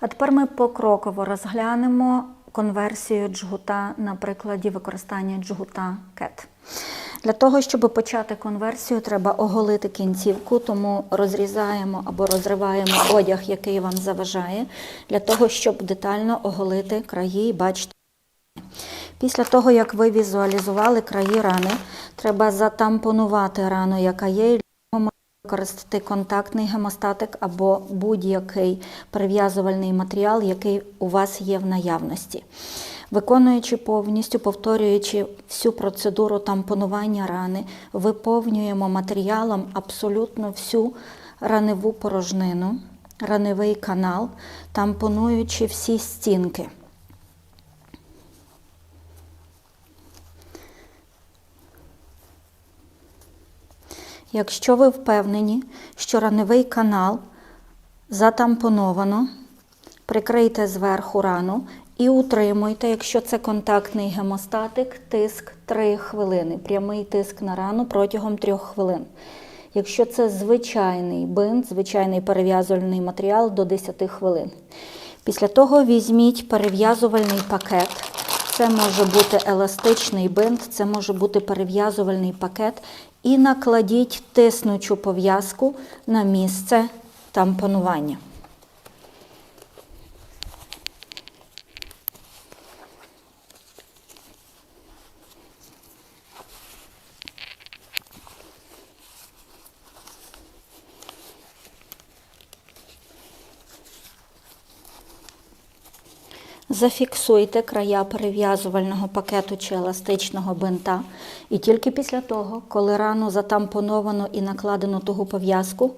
А тепер ми покроково розглянемо конверсію джгута на прикладі використання джгута CAT. Для того, щоб почати конверсію, треба оголити кінцівку, тому розрізаємо або розриваємо одяг, який вам заважає, для того, щоб детально оголити краї і бачити. Після того, як ви візуалізували краї рани, треба затампонувати рану, яка є. Використати контактний гемостатик або будь-який перев'язувальний матеріал, який у вас є в наявності. Виконуючи повністю, повторюючи всю процедуру тампонування рани, виповнюємо матеріалом абсолютно всю раневу порожнину, раневий канал, тампонуючи всі стінки. Якщо ви впевнені, що раневий канал затампоновано, прикрийте зверху рану і утримуйте, якщо це контактний гемостатик, тиск 3 хвилини. Прямий тиск на рану протягом 3 хвилин. Якщо це звичайний бинт, звичайний перев'язувальний матеріал до 10 хвилин. Після того візьміть перев'язувальний пакет. Це може бути еластичний бинт, це може бути перев'язувальний пакет. І накладіть тиснучу пов'язку на місце тампонування. Зафіксуйте края перев'язувального пакету чи еластичного бинта. І тільки після того, коли рану затампоновано і накладено тугу пов'язку,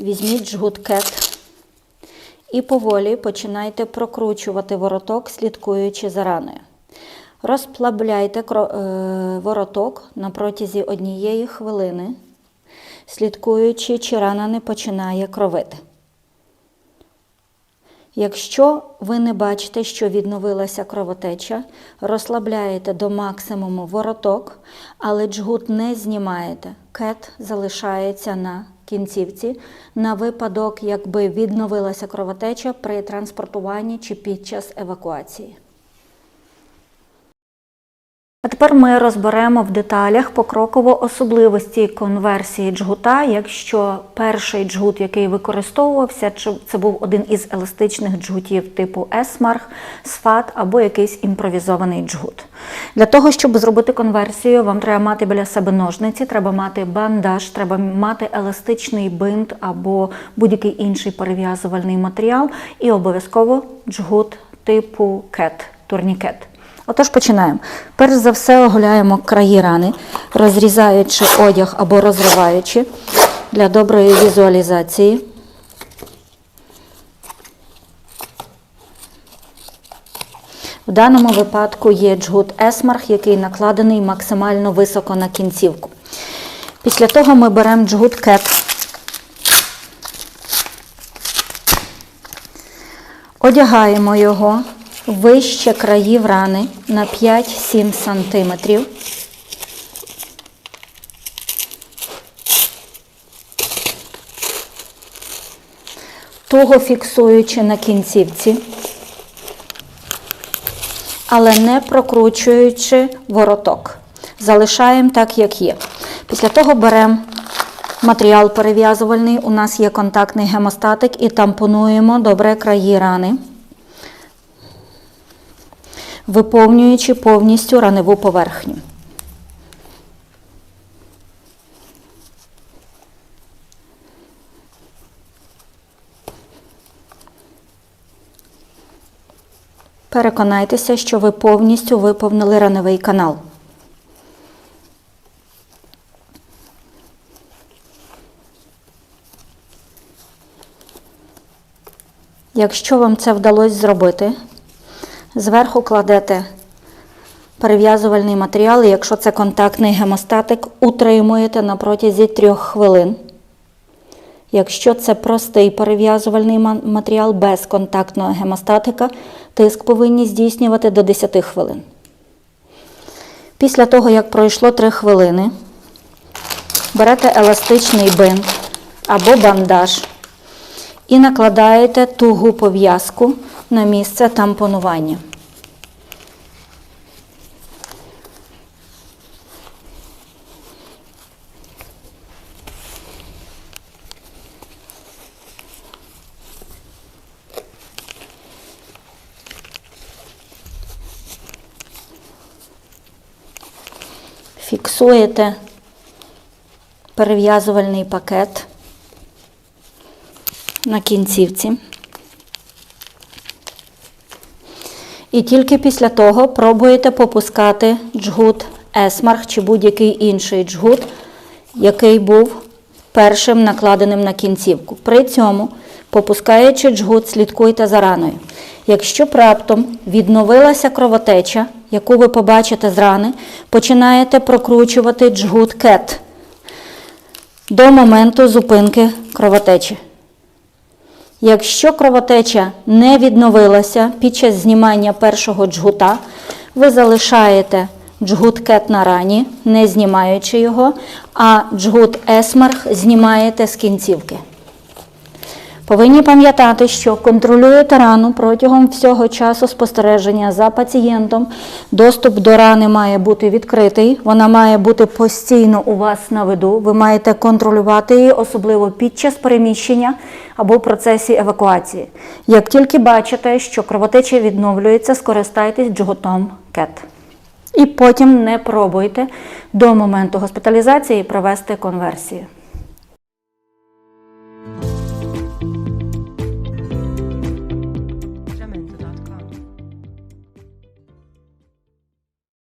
візьміть жгут кет і поволі починайте прокручувати вороток, слідкуючи за раною. Розплавляйте кро- е, вороток на протязі однієї хвилини, слідкуючи, чи рана не починає кровити. Якщо ви не бачите, що відновилася кровотеча, розслабляєте до максимуму вороток, але джгут не знімаєте. Кет залишається на кінцівці на випадок, якби відновилася кровотеча при транспортуванні чи під час евакуації. А тепер ми розберемо в деталях покроково особливості конверсії джгута, якщо перший джгут, який використовувався, це був один із еластичних джгутів типу Есмарх, Сфат або якийсь імпровізований джгут. Для того, щоб зробити конверсію, вам треба мати біля себе ножниці, треба мати бандаж, треба мати еластичний бинт або будь-який інший перев'язувальний матеріал, і обов'язково джгут типу кет, турнікет. Отож починаємо. Перш за все оголяємо краї рани, розрізаючи одяг або розриваючи для доброї візуалізації. В даному випадку є джгут Есмарх, який накладений максимально високо на кінцівку. Після того ми беремо джгут кет. Одягаємо його вище країв рани на 5-7 см. Туго фіксуючи на кінцівці, але не прокручуючи вороток. Залишаємо так, як є. Після того беремо матеріал перев'язувальний. У нас є контактний гемостатик і тампонуємо добре краї рани виповнюючи повністю раневу поверхню. Переконайтеся, що ви повністю виповнили раневий канал. Якщо вам це вдалося зробити, Зверху кладете перев'язувальний матеріал, і якщо це контактний гемостатик, утримуєте на протязі 3 хвилин. Якщо це простий перев'язувальний матеріал без контактного гемостатика, тиск повинні здійснювати до 10 хвилин. Після того, як пройшло 3 хвилини, берете еластичний бинт або бандаж і накладаєте тугу пов'язку на місце тампонування. Фіксуєте перев'язувальний пакет на кінцівці. І тільки після того пробуєте попускати джгут есмарх чи будь-який інший джгут, який був першим накладеним на кінцівку. При цьому, попускаючи джгут, слідкуйте за раною. Якщо раптом відновилася кровотеча, яку ви побачите з рани, починаєте прокручувати джгут кет до моменту зупинки кровотечі. Якщо кровотеча не відновилася під час знімання першого джгута, ви залишаєте джгут кет на рані, не знімаючи його, а джгут есмарх знімаєте з кінцівки. Повинні пам'ятати, що контролюєте рану протягом всього часу спостереження за пацієнтом. Доступ до рани має бути відкритий, вона має бути постійно у вас на виду. Ви маєте контролювати її, особливо під час переміщення або в процесі евакуації. Як тільки бачите, що кровотеча відновлюється, скористайтесь джгутом кет. І потім не пробуйте до моменту госпіталізації провести конверсію.